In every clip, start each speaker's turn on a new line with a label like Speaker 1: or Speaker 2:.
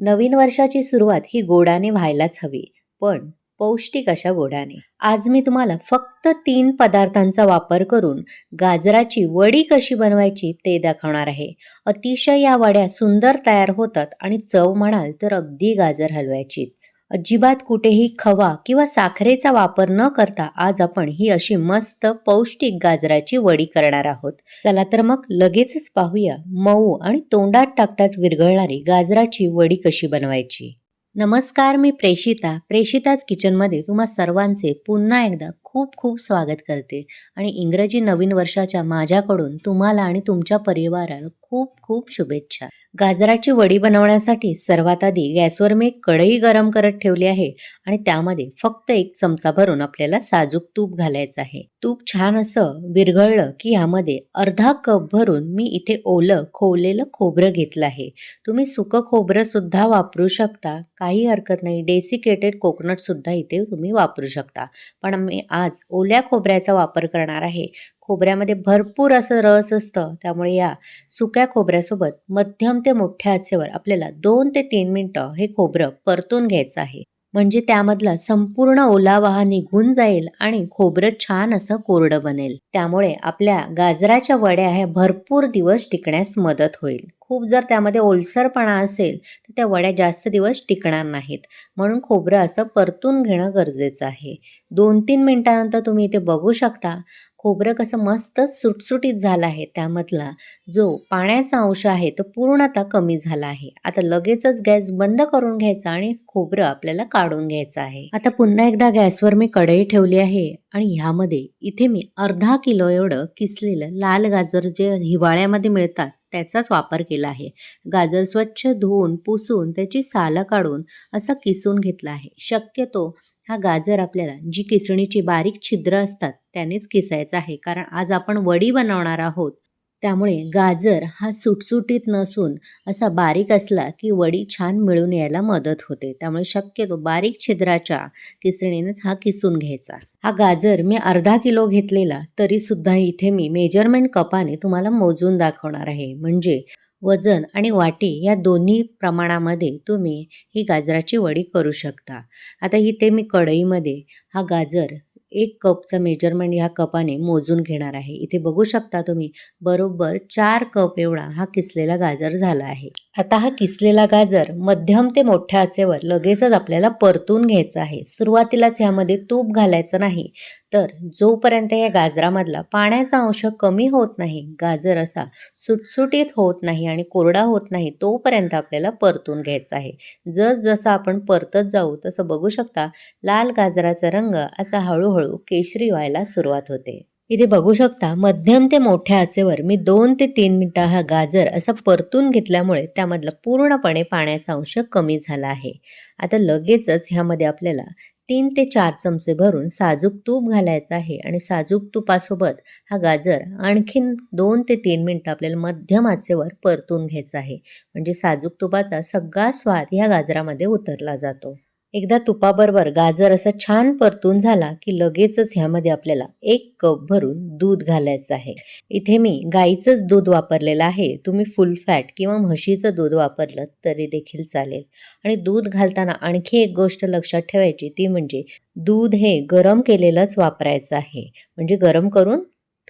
Speaker 1: नवीन वर्षाची सुरुवात ही गोडाने व्हायलाच हवी पण पौष्टिक अशा गोडाने. आज मी तुम्हाला फक्त तीन पदार्थांचा वापर करून गाजराची वडी कशी बनवायची ते दाखवणार आहे. अतिशय या वड्या सुंदर तयार होतात आणि चव म्हणाल तर अगदी गाजर हलवायचीच. अजिबात कुठेही खवा किंवा साखरेचा वापर न करता आज आपण ही अशी मस्त पौष्टिक गाजराची वडी करणार आहोत. चला तर मग लगेचच पाहूया मऊ आणि तोंडात टाकताच विरघळणारी गाजराची वडी कशी बनवायची. नमस्कार मी प्रेषिता प्रेषिताच किचनमध्ये तुम्हा सर्वांचे पुन्हा एकदा खूप खूप स्वागत करते. आणि इंग्रजी नवीन वर्षाच्या माझ्याकडून तुम्हाला आणि तुमच्या परिवाराला खूप खूप शुभेच्छा. गाजराची वडी बनवण्यासाठी सर्वात आधी गॅसवर मी एक कढई गरम करत ठेवली आहे आणि त्यामध्ये फक्त एक चमचा भरून आपल्याला साजूक तूप घालायचं आहे. तूप छान असं विरघळलं की यामध्ये अर्धा कप भरून मी इथे ओलं खोवलेलं खोबरं घेतलं आहे. तुम्ही सुकं खोबरं सुद्धा वापरू शकता. काही हरकत नाही. डेसिकेटेड कोकोनट सुद्धा इथे तुम्ही वापरू शकता. पण मी आज ओल्या खोबऱ्याचा वापर करणार आहे. खोबऱ्यामध्ये भरपूर असं रस असतं त्यामुळे या सुक्या खोबऱ्यासोबत मध्यम ते मोठ्या आचेवर आपल्याला दोन ते तीन मिनटं हे खोबरं परतून घ्यायचं आहे. म्हणजे त्यामधला संपूर्ण ओलावा निघून जाईल आणि खोबरं छान असं कोरडं बनेल. त्यामुळे आपल्या गाजराच्या वड्या ह्या भरपूर दिवस टिकण्यास मदत होईल. खूप जर त्यामध्ये ओलसरपणा असेल तर त्या वड्या जास्त दिवस टिकणार नाहीत. म्हणून खोबरं असं परतून घेणं गरजेचं आहे. दोन तीन मिनटानंतर तुम्ही इथे बघू शकता खोबरं कसं मस्त सुटसुटीत झालं आहे त्यामधला. जो पाण्याचा अंश आहे तो पूर्णतः कमी झाला आहे. आता लगेचच गॅस बंद करून घ्यायचा आणि खोबरं आपल्याला काढून घ्यायचं आहे. आता पुन्हा एकदा गॅसवर मी कढई ठेवली आहे आणि ह्यामध्ये इथे मी अर्धा किलो एवढं किसलेलं लाल गाजर जे हिवाळ्यामध्ये मिळतात त्याचाच वापर केला आहे. गाजर स्वच्छ धुवून पुसून त्याची सालं काढून असं किसून घेतलं आहे. शक्यतो हा गाजर आपल्याला जी किसणीची बारीक छिद्र असतात त्यानेच किसायचा आहे. कारण आज आपण वडी बनवणार आहोत. त्यामुळे गाजर हा सुटसुटीत नसून असा बारीक असला की वडी छान मिळून यायला मदत होते. त्यामुळे शक्यतो बारीक छिद्राच्या किसणीनेच हा किसून घ्यायचा. हा गाजर मी अर्धा किलो घेतलेला तरीसुद्धा इथे मी मेजरमेंट कपाने तुम्हाला मोजून दाखवणार आहे. म्हणजे वजन आणि वाटी या दोन्ही प्रमाणामध्ये तुम्ही ही गाजराची वडी करू शकता. आता इथे मी कढईमध्ये हा गाजर एक कपचं मेजरमेंट ह्या कपाने मोजून घेणार आहे. इथे बघू शकता तुम्ही बरोबर चार कप एवढा हा किसलेला गाजर झाला आहे. आता हा किसलेला गाजर मध्यम ते मोठ्या आचेवर लगेचच आपल्याला परतून घ्यायचा आहे. सुरुवातीलाच ह्यामध्ये तूप घालायचं नाही. तर जोपर्यंत या गाजरामधला पाण्याचा अंश कमी होत नाही गाजर असा सुटसुटीत होत नाही आणि कोरडा होत नाही तोपर्यंत आपल्याला परतून घ्यायचा आहे. जसजसं आपण परतत जाऊ तसं बघू शकता लाल गाजराचा रंग असा हळूहळू केशरी व्हायला सुरुवात होते. इथे बघू शकता मध्यम ते मोठ्या आचेवर मी दोन ते तीन मिनटं हा गाजर असा परतून घेतल्यामुळे त्यामधला पूर्णपणे पाण्याचा अंश कमी झाला आहे. आता लगेचच ह्यामध्ये आपल्याला तीन ते चार चमचे भरून साजूक तूप घालायचं आहे आणि साजूक तुपासोबत हा गाजर आणखीन दोन ते तीन मिनटं आपल्याला मध्यम आचेवर परतून घ्यायचा आहे. म्हणजे साजूक तुपाचा सगळा स्वाद ह्या गाजरामध्ये उतरला जातो. एकदा तुपाबरोबर गाजर असा छान परतून झाला की लगेचच ह्यामध्ये आपल्याला एक कप भरून दूध घालायचं आहे. इथे मी गाईचंच दूध वापरलेलं आहे. तुम्ही फुल फॅट किंवा म्हशीचं दूध वापरलं तरी देखील चालेल. आणि दूध घालताना आणखी एक गोष्ट लक्षात ठेवायची ती म्हणजे दूध हे गरम केलेलंच वापरायचं आहे. म्हणजे गरम करून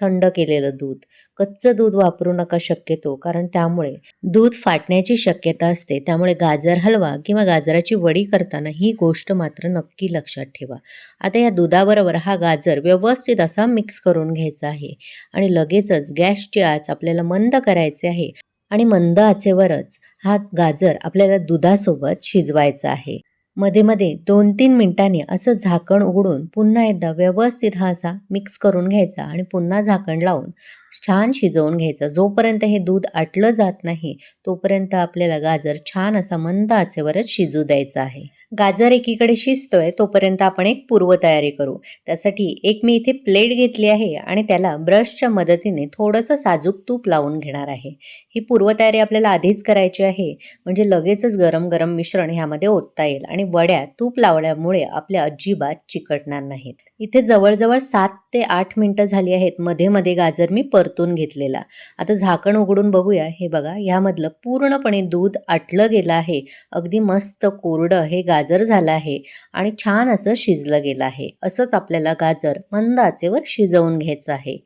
Speaker 1: थंड केलेलं दूध. कच्चं दूध वापरू नका शक्यतो कारण त्यामुळे दूध फाटण्याची शक्यता असते. त्यामुळे गाजर हलवा किंवा गाजराची वडी करताना ही गोष्ट मात्र नक्की लक्षात ठेवा. आता या दुधाबरोबर हा गाजर व्यवस्थित असा मिक्स करून घ्यायचा आहे आणि लगेचच गॅसची आच आपल्याला मंद करायचे आहे आणि मंद आचेवरच हा गाजर आपल्याला दुधासोबत शिजवायचा आहे. मध्ये मध्ये दोन तीन मिनिटांनी असं झाकण उघडून पुन्हा एकदा व्यवस्थित हा असा मिक्स करून घ्यायचा आणि पुन्हा झाकण लावून छान शिजवून घ्यायचं. जोपर्यंत हे दूध आटलं जात नाही तोपर्यंत आपल्याला गाजर छान असा मंद आचेवरच शिजू द्यायचा आहे. गाजर एकीकडे शिजतोय तोपर्यंत आपण एक पूर्वतयारी करू. त्यासाठी एक मी इथे प्लेट घेतली आहे आणि त्याला ब्रशच्या मदतीने थोडंसं साजूक तूप लावून घेणार आहे. ही पूर्वतयारी आपल्याला आधीच करायची आहे म्हणजे लगेचच गरम गरम मिश्रण ह्यामध्ये ओतता येईल आणि वड्या तूप लावल्यामुळे आपल्या अजिबात चिकटणार नाहीत. इथे जवळजवळ सात ते आठ मिनटं झाली आहेत मध्ये मध्ये गाजर मी परतून घेतलेला. आता झाकण उघडून बघूया. हे बघा ह्यामधलं पूर्णपणे दूध आटलं गेलं आहे. अगदी मस्त कोरडं हे गाजर गाजर झालं आहे आणि छान असं शिजलं गेलं आहे. असंच आपल्याला गाजर मंद आचेवर शिजवून घ्यायचं आहे.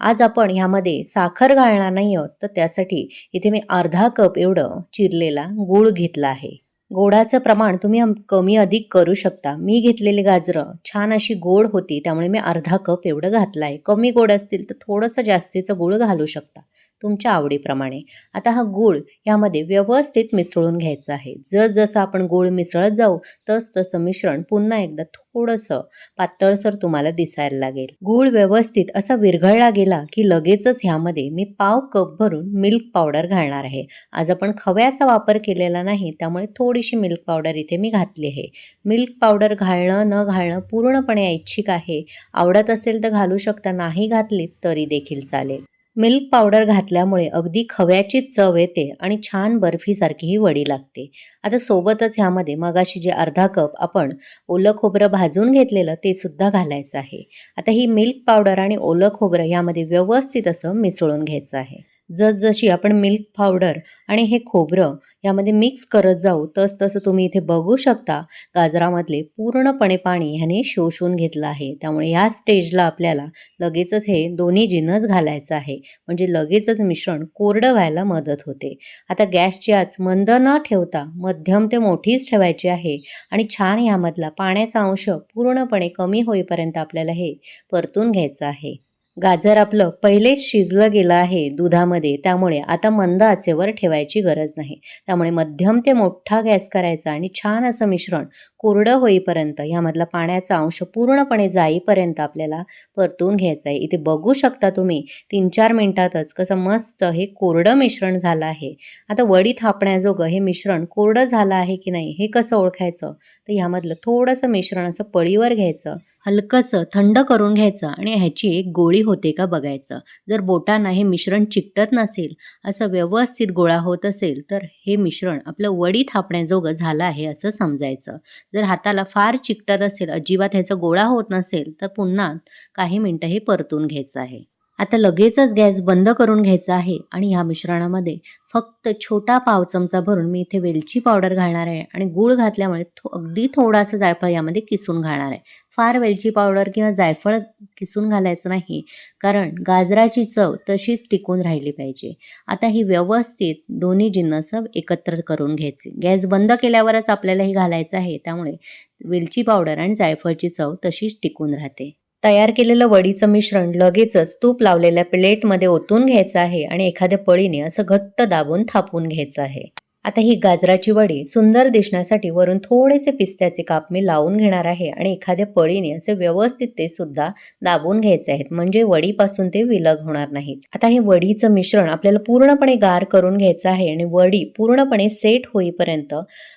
Speaker 1: आज आपण ह्यामध्ये साखर घालणार नाही आहोत तर त्यासाठी इथे मी अर्धा कप एवढं चिरलेला गूळ घेतला आहे. गोडाचं प्रमाण तुम्ही कमी अधिक करू शकता. मी घेतलेली गाजरं छान अशी गोड होती त्यामुळे मी अर्धा कप एवढं घातलं आहे. कमी गोड असतील तर थोडंसं जास्तीचं गूळ घालू शकता. तुमच्या आवडीप्रमाणे. आता हा गूळ यामध्ये व्यवस्थित मिसळून घ्यायचा आहे. जसजसं आपण गूळ मिसळत जाऊ तस तसं मिश्रण पुन्हा एकदा थोडंसं पातळसर तुम्हाला दिसायला लागेल. गूळ व्यवस्थित असा विरघळला गेला की लगेचच ह्यामध्ये मी पाव कप भरून मिल्क पावडर घालणार आहे. आज आपण खव्याचा वापर केलेला नाही त्यामुळे थोडीशी मिल्क पावडर इथे मी घातली आहे. मिल्क पावडर घालणं न घालणं पूर्णपणे ऐच्छिक आहे. आवडत असेल तर घालू शकता नाही घातली तरी देखील चालेल. मिल्क पावडर घातल्यामुळे अगदी खव्याची चव येते आणि छान बर्फीसारखी ही वडी लागते. आता सोबतच ह्यामध्ये मगाशी जे अर्धा कप आपण ओलं खोबरं भाजून घेतलेलं ते सुद्धा घालायचं आहे. आता ही मिल्क पावडर आणि ओलं खोबरं ह्यामध्ये व्यवस्थित असं मिसळून घ्यायचं आहे. जसजशी आपण मिल्क पावडर आणि हे खोबरं यामध्ये मिक्स करत जाऊ तस तसं तुम्ही इथे बघू शकता गाजरामधले पूर्णपणे पाणी ह्याने शोषून घेतलं आहे. त्यामुळे ह्या स्टेजला आपल्याला लगेचच हे दोन्ही जिनस घालायचं आहे. म्हणजे लगेचच मिश्रण कोरडं व्हायला मदत होते. आता गॅसची आच मंद न ठेवता मध्यम ते मोठीच ठेवायची आहे आणि छान ह्यामधला पाण्याचा अंश पूर्णपणे कमी होईपर्यंत आपल्याला हे परतून घ्यायचं आहे. गाजर आपलं पहिलेच शिजलं गेलं आहे दुधामध्ये त्यामुळे आता मंद आचेवर ठेवायची गरज नाही. त्यामुळे मध्यम ते मोठा गॅस करायचा आणि छान असं मिश्रण कोरडं होईपर्यंत ह्यामधला पाण्याचा अंश पूर्णपणे जाईपर्यंत आपल्याला परतून घ्यायचं आहे. इथे बघू शकता तुम्ही तीन चार मिनटातच कसं मस्त हे कोरडं मिश्रण झालं आहे. आता वडी थापण्याजोगं हे मिश्रण कोरडं झालं आहे की नाही हे कसं ओळखायचं? तर ह्यामधलं थोडंसं मिश्रण असं पळीवर घ्यायचं हलकंसं थंड करून घ्यायचं आणि ह्याची एक गोळी होते का बघायचं? जर बोटांना हे मिश्रण चिकटत नसेल असं व्यवस्थित गोळा होत असेल तर हे मिश्रण आपलं वडी थापण्याजोगं झालं आहे असं समजायचं. जर हाताला फार चिकटत असेल अजिबात ह्याचा गोळा होत नसेल तर पुन्हा काही मिनटं हे परतून घ्यायचं आहे. आता लगेचच गॅस बंद करून घ्यायचा आहे आणि ह्या मिश्रणामध्ये फक्त छोटा पाव चमचा भरून मी इथे वेलची पावडर घालणार आहे आणि गूळ घातल्यामुळे थो अगदी थोडासा जायफळ यामध्ये किसून घालणार आहे. फार वेलची पावडर किंवा जायफळ किसून घालायचं नाही कारण गाजराची चव तशीच टिकून राहिली पाहिजे. आता ही व्यवस्थित दोन्ही जिन्नस एकत्र करून घ्यायचे. गॅस बंद केल्यावरच आपल्याला हे घालायचं आहे त्यामुळे वेलची पावडर आणि जायफळची चव तशीच टिकून राहते. तयार केलेलं वडीचं मिश्रण लगेचच तूप लावलेल्या प्लेटमध्ये ओतून घ्यायचं आहे आणि एखाद्या पळीने असं घट्ट दाबून थापून घ्यायचं आहे. आता ही गाजराची वडी सुंदर दिसण्यासाठी वरून थोडेसे पिस्त्याचे काप मी लावून घेणार आहे आणि एखाद्या पळीने असे व्यवस्थित ते सुद्धा दाबून घ्यायचे आहेत. म्हणजे वडीपासून ते विलग होणार नाहीत. आता हे वडीचं मिश्रण आपल्याला पूर्णपणे गार करून घ्यायचं आहे आणि वडी पूर्णपणे सेट होईपर्यंत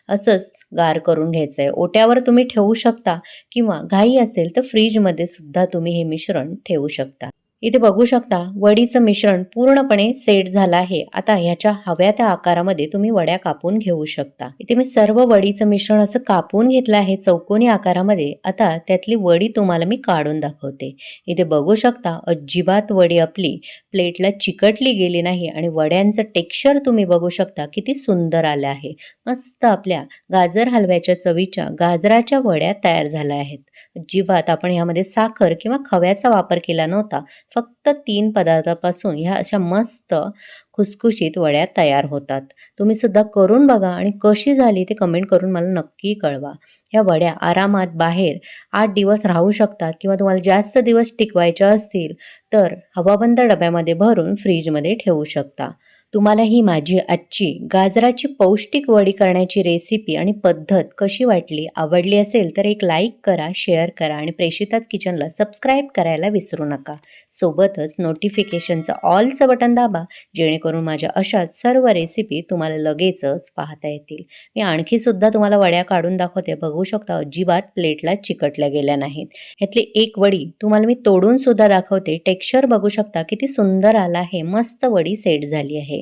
Speaker 1: असंच गार करून घ्यायचं आहे. ओट्यावर तुम्ही ठेवू शकता किंवा घाई असेल तर फ्रीजमध्ये सुद्धा तुम्ही हे मिश्रण ठेवू शकता. इथे बघू शकता वडीचं मिश्रण पूर्णपणे सेट झालं आहे. आता ह्याच्या हव्या त्या आकारामध्ये तुम्ही वड्या कापून घेऊ शकता. इथे मी सर्व वडीचं मिश्रण असं कापून घेतलं आहे चौकोनी आकारामध्ये. आता त्यातली वडी तुम्हाला मी काढून दाखवते. इथे बघू शकता अजिबात वडी आपली प्लेटला चिकटली गेली नाही आणि वड्यांचं टेक्स्चर तुम्ही बघू शकता किती सुंदर आलं आहे. मस्त आपल्या गाजर हलव्याच्या चवीच्या गाजराच्या वड्या तयार झाल्या आहेत. अजिबात आपण ह्यामध्ये साखर किंवा खव्याचा वापर केला नव्हता. फक्त तीन पदार्थापासून ह्या अशा मस्त खुसखुशीत वड्या तयार होतात. तुम्ही सुद्धा करून बघा आणि कशी झाली ते कमेंट करून मला नक्की कळवा. ह्या वड्या आरामात बाहेर आठ दिवस राहू शकतात किंवा तुम्हाला जास्त दिवस टिकवायच्या असतील तर हवाबंद डब्यामध्ये भरून फ्रीजमध्ये ठेवू शकता. तुम्हाला ही माझी आजची गाजराची पौष्टिक वडी करण्याची रेसिपी आणि पद्धत कशी वाटली आवडली असेल तर एक लाईक करा शेअर करा आणि प्रेषिताच किचनला सबस्क्राईब करायला विसरू नका. सोबतच नोटिफिकेशनचं ऑलचं बटन दाबा जेणेकरून माझ्या अशाच सर्व रेसिपी तुम्हाला लगेचच पाहता येतील. मी आणखी सुद्धा तुम्हाला वड्या काढून दाखवते. बघू शकता अजिबात प्लेटला चिकटल्या गेल्या नाहीत. ह्यातली एक वडी तुम्हाला मी तोडून सुद्धा दाखवते. टेक्स्चर बघू शकता किती सुंदर आला आहे. मस्त वडी सेट झाली आहे.